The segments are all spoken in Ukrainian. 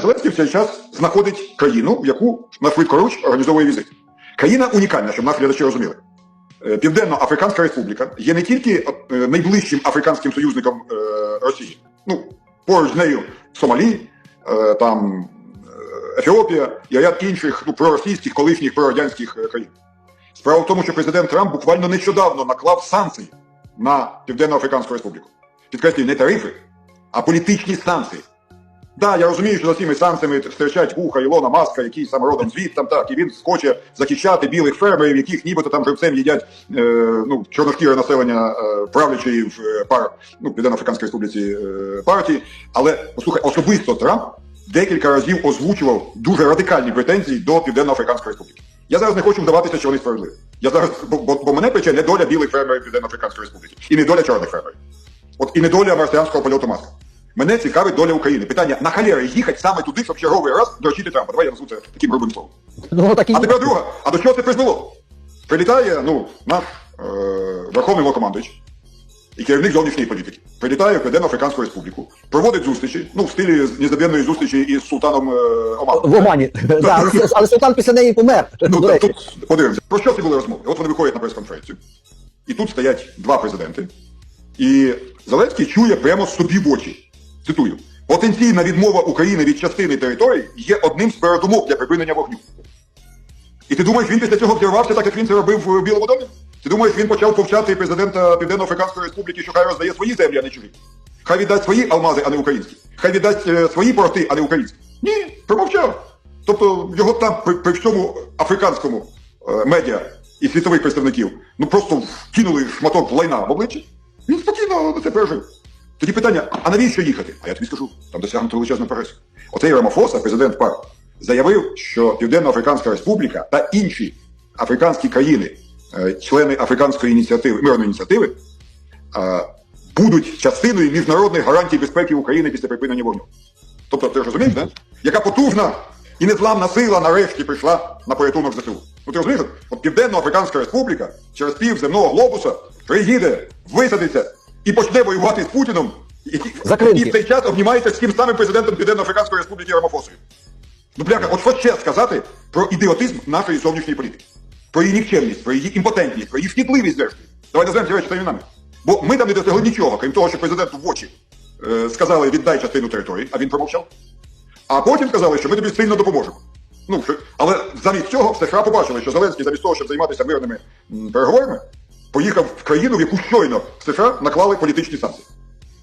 Зеленський в цей час знаходить країну, в яку на швидкоруч організовує візит. Країна унікальна, щоб наші глядачі розуміли. Е, Південно-Африканська Республіка є не тільки е, найближчим африканським союзником е, Росії. Ну, поруч з нею Сомалі, там Ефіопія і ряд інших ну, проросійських, колишніх прорадянських країн. Справа в тому, що президент Трамп буквально нещодавно наклав санкції на Південно-Африканську Республіку. Підкреслюю, не тарифи, а політичні санкції. Да, я розумію, що за цими санкціями стирчать вуха Ілона Маска, який сам родом звід там так, і він хоче захищати білих фермерів, яких нібито там живцем їдять е, ну, чорношкіре населення е, правлячої в е, пар, ну, Південно-Африканській Республіці е, партії. Але послухай, особисто Трамп декілька разів озвучував дуже радикальні претензії до Південно-Африканської Республіки. Я зараз не хочу вдаватися, що вони справедливі. Я зараз, бо, бо, бо мене пече не доля білих фермерів Південно-Африканської Республіки, і не доля чорних фермерів. От і не доля марсіанського польоту Маска. Мене цікавить доля України. Питання на халери їхати саме туди, щоб черговий раз дрочити Трампа. Давай я назву це таким грубим словом. Ну так і А тепер друга. А до чого це призвело? Прилітає ну, наш е, верховний головнокомандуючий і керівник зовнішньої політики. Прилітає в Південно-Африканську Республіку, проводить зустрічі, ну, в стилі незабвенної зустрічі із султаном е, Оманом. в Омані. Да, але, але султан після неї помер. Ну, до та- речі. тут подивимося. Про що це були розмови? От вони виходять на прес-конференцію. І тут стоять два президенти. І Зеленський чує прямо собі в очі. Цитую: потенційна відмова України від частини території є одним з передумов для припинення вогню. І ти думаєш, він після цього взірвався, так як він це робив в Білому домі? Ти думаєш, він почав повчати президента Південно-Африканської Республіки, що хай роздає свої землі, а не чужі? Хай віддасть свої алмази, а не українські. Хай віддасть е, свої порти, а не українські. Ні, промовчав. Тобто його там при, при всьому африканському е, медіа і світових представників ну просто вкинули шматок лайна в обличчя. Він спокійно це пережив. Тоді питання: а навіщо їхати? А я тобі скажу, там досягнуто величезний прогрес. Оцей Рамафоса, президент ПАР, заявив, що Південно-Африканська Республіка та інші африканські країни, е, члени африканської ініціативи, мирної ініціативи, е, будуть частиною міжнародних гарантій безпеки України після припинення вогню. Тобто, ти розумієш, да? яка потужна і незламна сила нарешті прийшла на порятунок ЗСУ. Ну ти розумієш, от Південно-Африканська Республіка через пів земного глобуса приїде, висадиться і почне воювати з Путіном, який і в цей час обнімається з тим самим президентом Південно-Африканської Республіки Рамафосою. Ну, бляха, от що ще сказати про ідіотизм нашої зовнішньої політики, про її нікчемність, про її імпотентність, про її шкідливість зрештою. Давай назвемо ці речі іменами. Бо ми там не досягли нічого, крім того, що президенту в очі е, сказали віддай частину території, а він промовчав. А потім сказали, що ми тобі сильно допоможемо. Ну, але замість цього в США побачили, що Зеленський, замість того, щоб займатися мирними переговорами, поїхав в країну, в яку щойно США наклали політичні санкції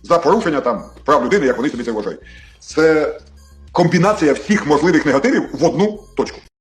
за порушення там прав людини, як вони собі це вважають. Це комбінація всіх можливих негативів в одну точку.